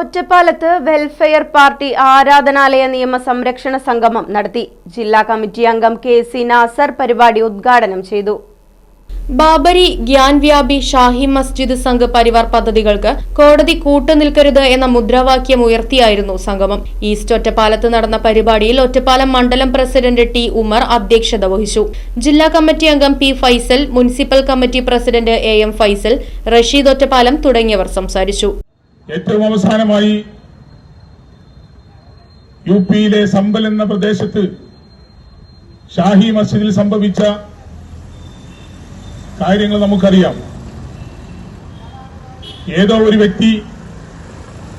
ഒറ്റപ്പാലത്ത് welfare party ആരാധനാലയ നിയമ സംരക്ഷണ സംഗമം നടത്തി. ജില്ലാ കമ്മിറ്റി അംഗം കെ സി നാസർ പരിപാടി ഉദ്ഘാടനം ചെയ്തു. ബാബരി ഗ്യാൻ വ്യാപി ഷാഹി മസ്ജിദ് സംഘ് പരിവാർ പദ്ധതികൾക്ക് കോടതി കൂട്ടുനിൽക്കരുത് എന്ന മുദ്രാവാക്യം ഉയർത്തിയായിരുന്നു സംഗമം. ഈസ്റ്റ് ഒറ്റപ്പാലത്ത് നടന്ന പരിപാടിയിൽ ഒറ്റപ്പാലം മണ്ഡലം പ്രസിഡന്റ് ടി ഉമർ അധ്യക്ഷത വഹിച്ചു. ജില്ലാ കമ്മിറ്റി അംഗം P Faisal municipal committee president A M Faisal Rasheed Ottapalam തുടങ്ങിയവർ സംസാരിച്ചു. ഏറ്റവും അവസാനമായി യു പിയിലെ സമ്പൽ എന്ന പ്രദേശത്ത് ഷാഹി മസ്ജിദിൽ സംഭവിച്ച കാര്യങ്ങൾ നമുക്കറിയാം. ഏതോ ഒരു വ്യക്തി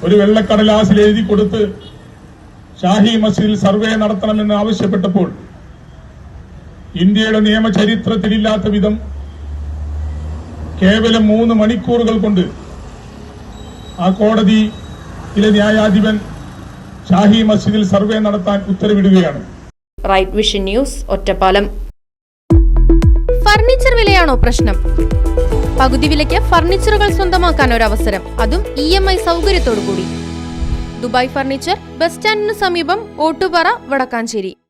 ഒരു വെള്ളക്കടലാസിൽ എഴുതി കൊടുത്ത് ഷാഹി മസ്ജിദിൽ സർവേ നടത്തണമെന്ന് ആവശ്യപ്പെട്ടപ്പോൾ ഇന്ത്യയുടെ നിയമചരിത്രത്തിലില്ലാത്ത വിധം കേവലം മൂന്ന് മണിക്കൂറുകൾ കൊണ്ട് ആ കോടതിയിലെ ന്യായാധിപൻ ഷാഹി മസ്ജിദിൽ സർവേ നടത്താൻ ഉത്തരവിടുകയാണ്. Right vision news Ottapalam. Furniture വിലയാണോ പ്രശ്നം? പകുതി വിലയ്ക്ക് ഫർണിച്ചറുകൾ സ്വന്തമാക്കാൻ ഒരു അവസരം അതും ഇ എം ഐ സൗകര്യത്തോടു കൂടി ദുബായ് ഫർണിച്ചർ ബസ് സ്റ്റാൻഡിന് സമീപം ഓട്ടുപാറ വടക്കാഞ്ചേരി.